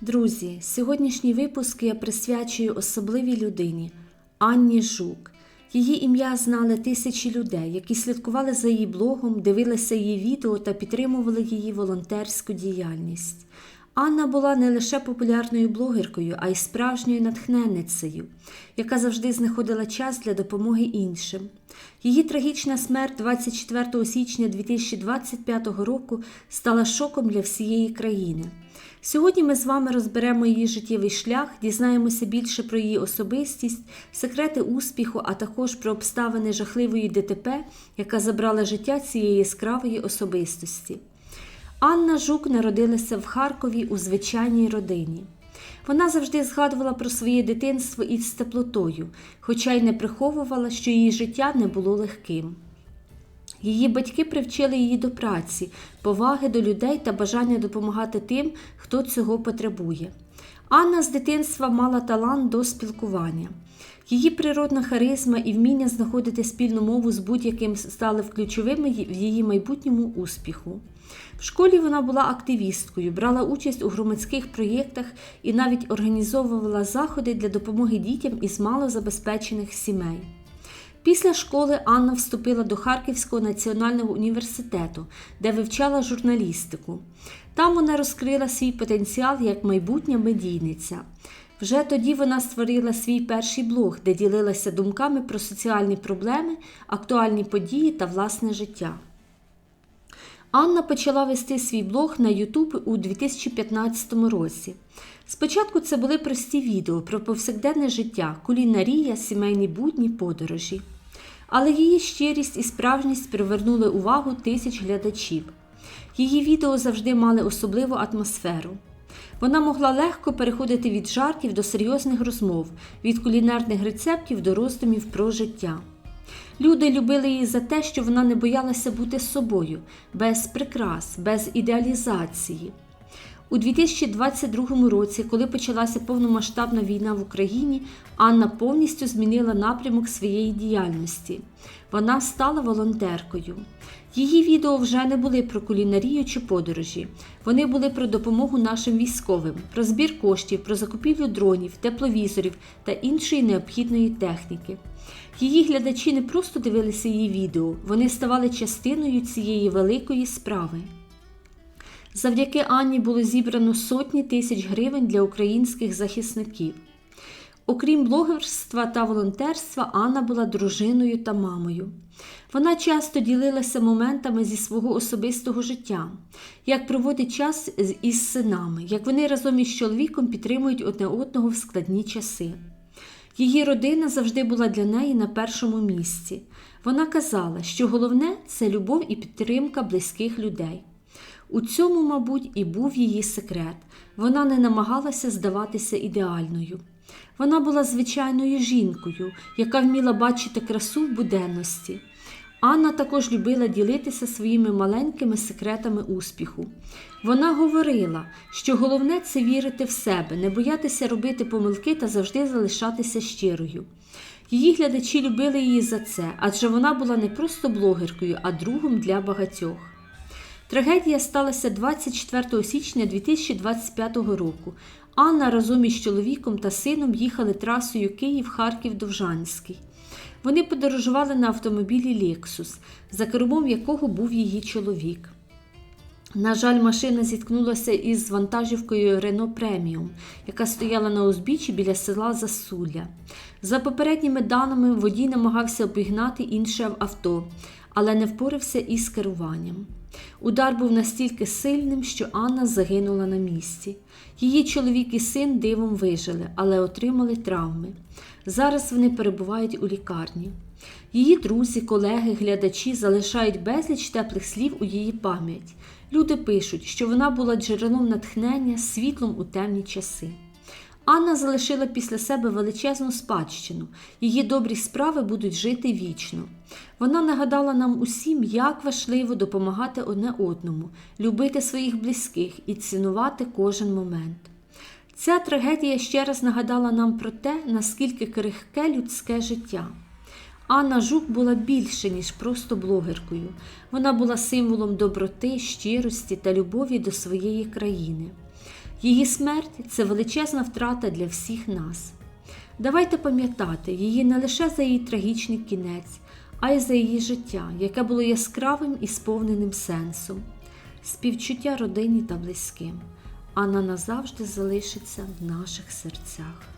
Друзі, сьогоднішній випуск я присвячую особливій людині Анні Жук. Її ім'я знали тисячі людей, які слідкували за її блогом, дивилися її відео та підтримували її волонтерську діяльність. Анна була не лише популярною блогеркою, а й справжньою натхненницею, яка завжди знаходила час для допомоги іншим. Її трагічна смерть 24 січня 2025 року стала шоком для всієї країни. Сьогодні ми з вами розберемо її життєвий шлях, дізнаємося більше про її особистість, секрети успіху, а також про обставини жахливої ДТП, яка забрала життя цієї яскравої особистості. Анна Жук народилася в Харкові у звичайній родині. Вона завжди згадувала про своє дитинство із теплотою, хоча й не приховувала, що її життя не було легким. Її батьки привчили її до праці, поваги до людей та бажання допомагати тим, хто цього потребує. Анна з дитинства мала талант до спілкування. Її природна харизма і вміння знаходити спільну мову з будь-яким стали ключовими в її майбутньому успіху. В школі вона була активісткою, брала участь у громадських проєктах і навіть організовувала заходи для допомоги дітям із малозабезпечених сімей. Після школи Анна вступила до Харківського національного університету, де вивчала журналістику. Там вона розкрила свій потенціал як майбутня медійниця. Вже тоді вона створила свій перший блог, де ділилася думками про соціальні проблеми, актуальні події та власне життя. Анна почала вести свій блог на YouTube у 2015 році. Спочатку це були прості відео про повсякденне життя, кулінарія, сімейні будні, подорожі. Але її щирість і справжність привернули увагу тисяч глядачів. Її відео завжди мали особливу атмосферу. Вона могла легко переходити від жартів до серйозних розмов, від кулінарних рецептів до роздумів про життя. Люди любили її за те, що вона не боялася бути собою, без прикрас, без ідеалізації. У 2022 році, коли почалася повномасштабна війна в Україні, Анна повністю змінила напрямок своєї діяльності. Вона стала волонтеркою. Її відео вже не були про кулінарію чи подорожі. Вони були про допомогу нашим військовим, про збір коштів, про закупівлю дронів, тепловізорів та іншої необхідної техніки. Її глядачі не просто дивилися її відео, вони ставали частиною цієї великої справи. Завдяки Анні було зібрано сотні тисяч гривень для українських захисників. Окрім блогерства та волонтерства, Анна була дружиною та мамою. Вона часто ділилася моментами зі свого особистого життя, як проводить час із синами, як вони разом із чоловіком підтримують одне одного в складні часи. Її родина завжди була для неї на першому місці. Вона казала, що головне це любов і підтримка близьких людей. У цьому, мабуть, і був її секрет. Вона не намагалася здаватися ідеальною. Вона була звичайною жінкою, яка вміла бачити красу в буденності. Анна також любила ділитися своїми маленькими секретами успіху. Вона говорила, що головне це вірити в себе, не боятися робити помилки та завжди залишатися щирою. Її глядачі любили її за це, адже вона була не просто блогеркою, а другом для багатьох. Трагедія сталася 24 січня 2025 року. Анна разом із чоловіком та сином їхали трасою Київ-Харків-Довжанський. Вони подорожували на автомобілі Лексус, за кермом якого був її чоловік. На жаль, машина зіткнулася із вантажівкою Рено Преміум, яка стояла на узбіччі біля села Засулля. За попередніми даними, водій намагався обігнати інше авто, але не впорався із керуванням. Удар був настільки сильним, що Анна загинула на місці. Її чоловік і син дивом вижили, але отримали травми. Зараз вони перебувають у лікарні. Її друзі, колеги, глядачі залишають безліч теплих слів у її пам'ять. Люди пишуть, що вона була джерелом натхнення, світлом у темні часи. Анна залишила після себе величезну спадщину, її добрі справи будуть жити вічно. Вона нагадала нам усім, як важливо допомагати одне одному, любити своїх близьких і цінувати кожен момент. Ця трагедія ще раз нагадала нам про те, наскільки крихке людське життя. Анна Жук була більше, ніж просто блогеркою. Вона була символом доброти, щирості та любові до своєї країни. Її смерть це величезна втрата для всіх нас. Давайте пам'ятати її не лише за її трагічний кінець, а й за її життя, яке було яскравим і сповненим сенсом, співчуття родині та близьким. Анна назавжди залишиться в наших серцях.